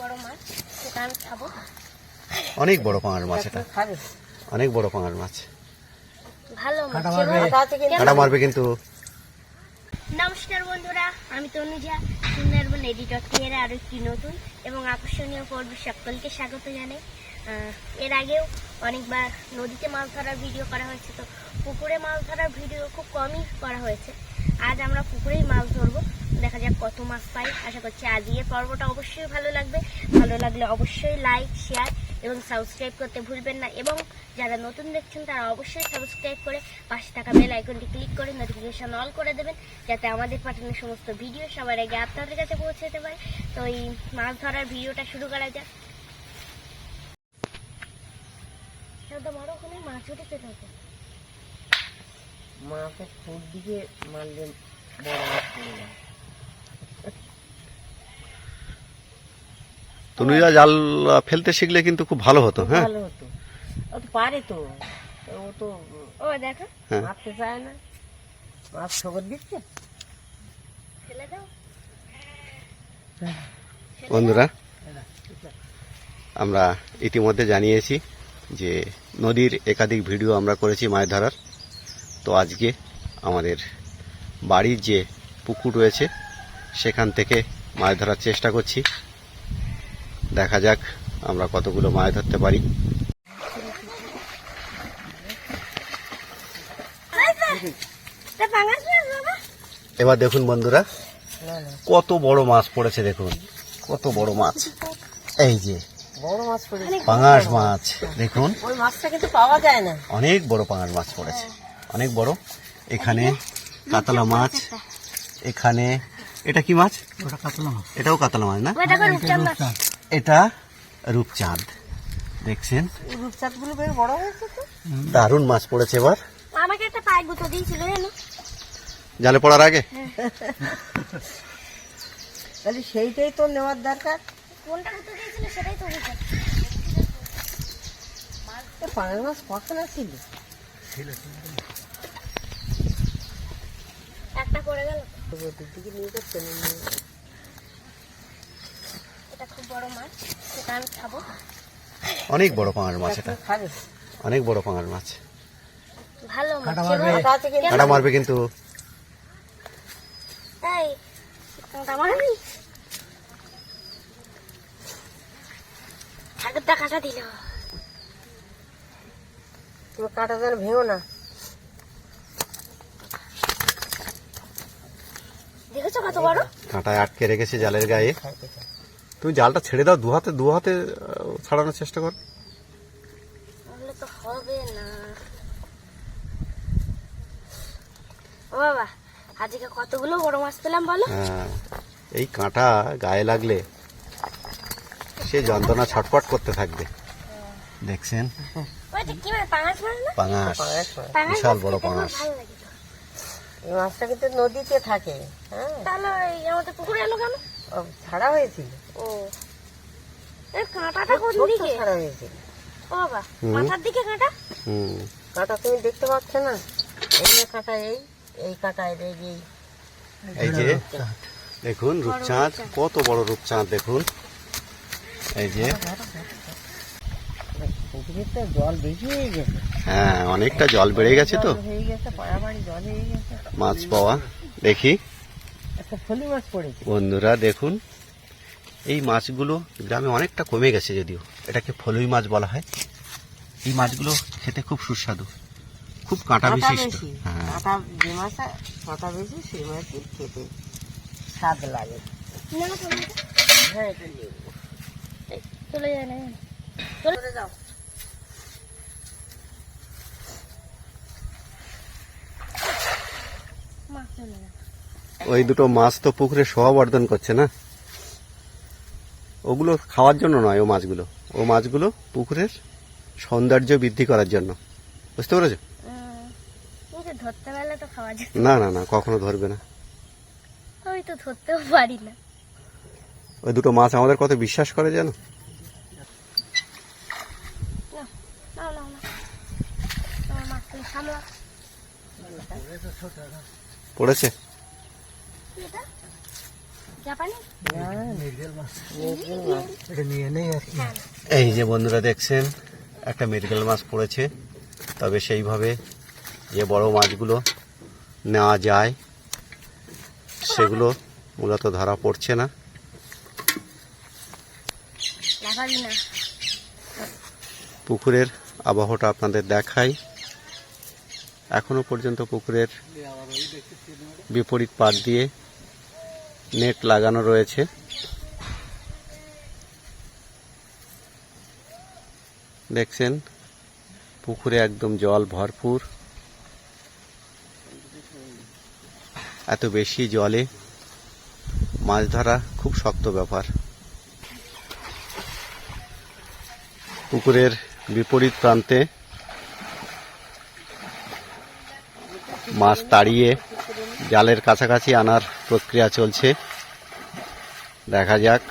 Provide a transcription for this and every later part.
বড় মাছ সেটা আমি খাব। অনেক বড় পাঙাশ মাছ এটা অনেক বড় পাঙাশ মাছ। ভালো কাঁটা আছে কিন্তু। কাটা মারবে কিন্তু। নমস্কার বন্ধুরা আমি তনুজা সুন্দরবন এডিটর থেকে আরও একটি নতুন এবং আকর্ষণীয় পর্বে সকলকে স্বাগত জানাই। আহ, এর আগেও অনেকবার নদীতে মাছ ধরার ভিডিও করা হয়েছে তো পুকুরে মাছ ধরার ভিডিও খুব কমই করা হয়েছে। আজ আমরা পুকুরেই মাছ ধরবো। দেখা যাক কত মাছ পাই। আশা করছি আজকের পর্বটা অবশ্যই ভালো লাগবে। ভালো লাগলে অবশ্যই লাইক শেয়ার এবং সাবস্ক্রাইব করতে ভুলবেন না। এবং যারা নতুন দেখছেন, তারা অবশ্যই সাবস্ক্রাইব করে পাশে থাকা বেল আইকনটি ক্লিক করে নোটিফিকেশন অল করে দেবেন, যাতে আমাদের পাঠানো সমস্ত ভিডিও সবার আগে আপনাদের কাছে পৌঁছে পারে। তো এই মাছ ধরার ভিডিওটা শুরু করা যাক। মাছ উঠেছে থাকে মাকে খুব দিকে মারলে বড় মাছ তনুজা জাল ফেলতে শিখলে কিন্তু খুব ভালো হতো হ্যাঁ? ভালো হতো। ও তো পারে তো। তো ও তো ও দেখো হ্যাঁ। মারতে চায় না। মাছ ঠকর দিচ্ছে। ফেলে দাও। বন্ধুরা আমরা ইতিমধ্যে জানিয়েছি যে নদীর একাধিক ভিডিও আমরা করেছি মাছ ধরার। তো আজকে আমাদের বাড়ির যে পুকুর রয়েছে সেখান থেকে মাছ ধরার চেষ্টা করছি। দেখা যাক আমরা কতগুলো মাছ ধরতে পারি। মাছ এবার দেখুন বন্ধুরা না না কত বড় মাছ পড়েছে দেখুন কত বড় মাছ। এই যে মাছ পাঙাশ মাছ দেখুন। ওই মাছটা কিন্তু পাওয়া যায় না অনেক বড় পাঙাশ মাছ পড়েছে অনেক বড়। এখানে কাতলা মাছ এখানে এটা কি মাছ? এটাও কাতলা মাছ না? এটা রূপচাঁদ। দেখছেন? রূপচাঁদগুলো বেশ বড় হয়েছে তো। দারুণ মাছ পড়েছে এবার। আমাকে একটা পায়ে গুঁতো দিয়েছিল জানো? জালে পড়ার আগে? তাহলে সেইটাই তো নেওয়ার দরকার। কোনটা গুঁতো দিয়েছিল সেটাই তো বুঝতে এ পাঙাশ মাছ কখন ছিল? একটা করে গেল। ওদের দিকে নিয়ে যাচ্ছে। বড় মাছ সেটা আমি খাব। অনেক বড় পাঙাশ মাছ এটা। অনেক বড় পাঙাশ মাছ। ভালো মাছ। কাঁটা মারবে। কিন্তু। ঠাকুরটা কাঁটা দিল। তুমি কাঁটা যেন ভেঙো না। দেখেছ কত বড়? কাঁটায় আটকে রেখেছে জালের গায়ে। তুমি জালটা ছেড়ে দাও দু হাতে দু হাতে ছাড়ানোর চেষ্টা কর। তাহলে তো হবে না। ও বাবা আজকে কতগুলো বড় মাছ পেলাম বলো? হ্যাঁ এই কাঁটা গায়ে লাগলে সে যন্ত্রণা ছটপট করতে থাকবে। দেখছেন? ওইটা কি মাছ পাঙাশ মাছ না? পাঙাশ। পাঙাশ মাছ। পাঙাশ বিশাল বড় পাঙাশ। এই মাছটা কিন্তু নদীতে থাকে হ্যাঁ। তাহলে আমাদের পুকুরে এলো কেন? ছাড়া হয়েছিল। ও। এই কাঁটাটা কোন দিকে ছাড়া হয়েছিল। ও বাবা মাথার দিকে কাঁটা? হুম। কাঁটা তুমি দেখতে পাচ্ছ না? এই কাঁটা এই এই কাঁটা এই এই এই যে দেখুন রূপচাঁদ কত বড় রূপচাঁদ দেখুন। এই যে। জল বেশি হয়ে গেছে। হ্যাঁ অনেকটা জল বেড়ে গেছে তো। জল হয়ে গেছে পাড়াবাড়ি জল হয়ে গেছে। মাছ পাওয়া। দেখি একটা ফলি মাছ পড়েছে বন্ধুরা দেখুন এই মাছগুলো গ্রামে অনেকটা কমে গেছে যদিও এটাকে ফলুই মাছ বলা হয়। এই মাছগুলো খেতে খুব সুস্বাদু খুব কাঁটা বিশিষ্ট। বেশি হ্যাঁ। স্বাদ লাগে। হ্যাঁ এটা নেব। চলে যায় না। চলে যাও। মাছ চলে ওই দুটো মাছ তো পুকুরে শোভাবর্ধন করছে না? ওগুলো খাওয়ার জন্য নয় ও মাছগুলো। ও মাছগুলো পুকুরের সৌন্দর্য বৃদ্ধি করার জন্য। বুঝতে পেরেছ? না না না কখনো ধরবে না। আমি তো ধরতেও পারি না। ওই দুটো মাছ আমাদের কত বিশ্বাস করে জানো? পড়েছে? কি এটা এই যে বন্ধুরা দেখছেন একটা মৃগেল মাছ পড়েছে তবে সেইভাবে যে বড় মাছগুলো নেওয়া যায় সেগুলো মূলত ধরা পড়ছে না। পুকুরের আবহাওয়াটা আপনাদের দেখাই। এখনও পর্যন্ত পুকুরের বিপরীত পাড় দিয়ে নেট লাগানো রয়েছে। দেখছেন? পুকুরে একদম জল ভরপুর। এত বেশি জলে মাছ ধরা খুব শক্ত ব্যাপার। পুকুরের বিপরীত প্রান্তে মাছ তাড়িয়ে জালের কাছাকাছি আনার প্রক্রিয়া চলছে। দেখা যাক।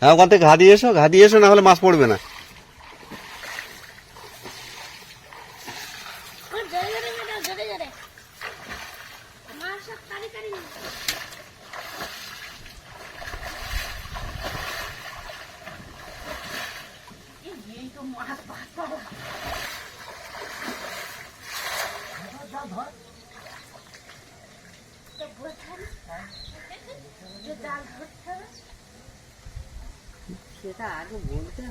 হ্যাঁ ওখান থেকে ঘা দিয়ে এসো ঘা দিয়ে এসো, না হলে মাছ পড়বে না। ওই জোরে জোরে মেটাও জোরে জোরে মার সব তাড়ি তাড়ি নিয়ে। তো বোঝান যে জাল ধরতে হবে সেটা আগে বলতে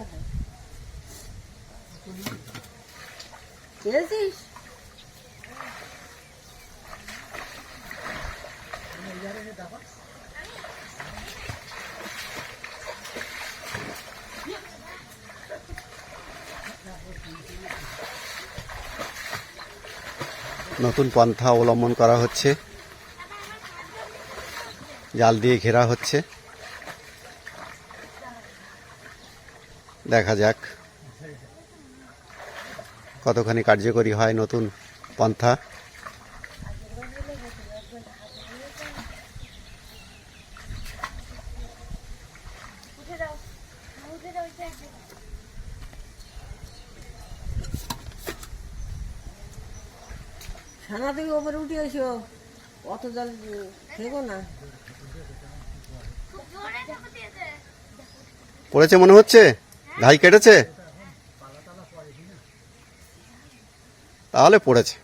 নতুন পন্থা অবলম্বন করা হচ্ছে। জাল দিয়ে ঘেরা হচ্ছে। দেখা যাক। কতখানি কার্যকরী হয় নতুন পন্থা। থেকে ওপরে উঠে এসো। অত জল থেকো না। পড়েছে মনে হচ্ছে? ঘাই কেটেছে? তাহলে পড়েছে।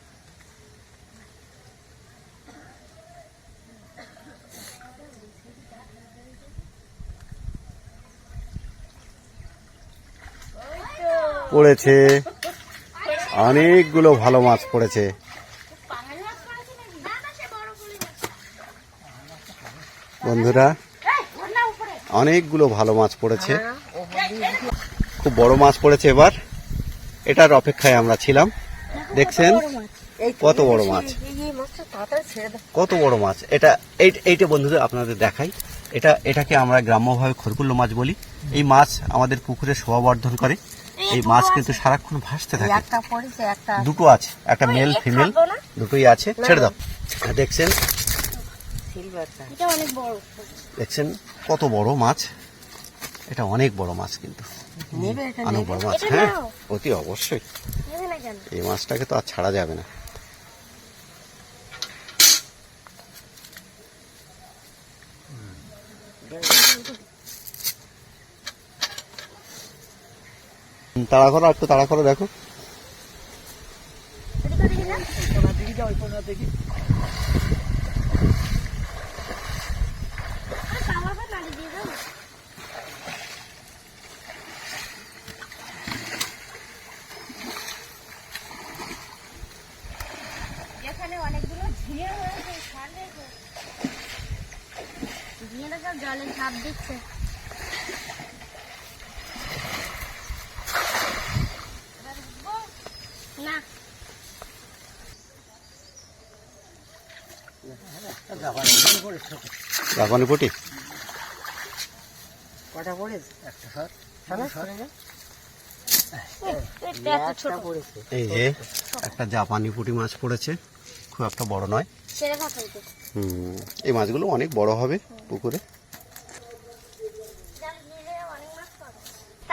পড়েছে। অনেকগুলো ভালো মাছ পড়েছে। বন্ধুরা অনেকগুলো ভালো মাছ পড়েছে হ্যাঁ, ওপর দিয়ে উঠে- খুব বড় মাছ পড়েছে এবার। এটার অপেক্ষায় আমরা ছিলাম। দেখছেন? কত বড় মাছ? কত বড় মাছ। এটা এই এইটা বন্ধুদের আপনাদের দেখাই। এটা এটাকে আমরা গ্রাম্যভাবে খরকুল্লো মাছ বলি। এই মাছ আমাদের পুকুরে শোভাবর্ধন করে। এই মাছ কিন্তু সারাক্ষণ ভাসতে থাকে। একটা পড়েছে একটা দুটো আছে। একটা মেল ফিমেল দুটোই আছে। ছেড়ে দাও। দেখছেন? সিলভারটা এটা অনেক বড়। দেখছেন? কত বড় মাছ। এটা অনেক বড় মাছ কিন্তু। বড় মাছ হ্যাঁ অতি অবশ্যই। এই মাছটাকে তো আর ছাড়া যাবে না। তাড়া করো একটু তাড়া করো দেখো দেখি না আরে কামাবে নাড়ি দিয়ে দাও এখানে অনেকগুলো ঝিঙে হয়েছে ছাড় রেখে ঝাঁপ দিচ্ছে। না। জাপানি পুটি? কটা পড়েছে? ছানা সরে যা। এটা এত ছোট। একটা পড়েছে। এই যে একটা জাপানি পুটি মাছ পড়েছে। খুব একটা বড় নয়। হুম এই মাছগুলো অনেক বড় হবে পুকুরে।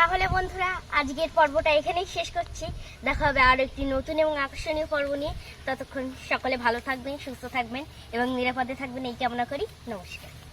তাহলে বন্ধুরা, আজকের পর্বটা এখানেই শেষ করছি। দেখা হবে আরও একটি নতুন এবং আকর্ষণীয় পর্ব নিয়ে। ততক্ষণ সকলে ভালো থাকবেন, সুস্থ থাকবেন এবং নিরাপদে থাকবেন, এই কামনা করি। নমস্কার।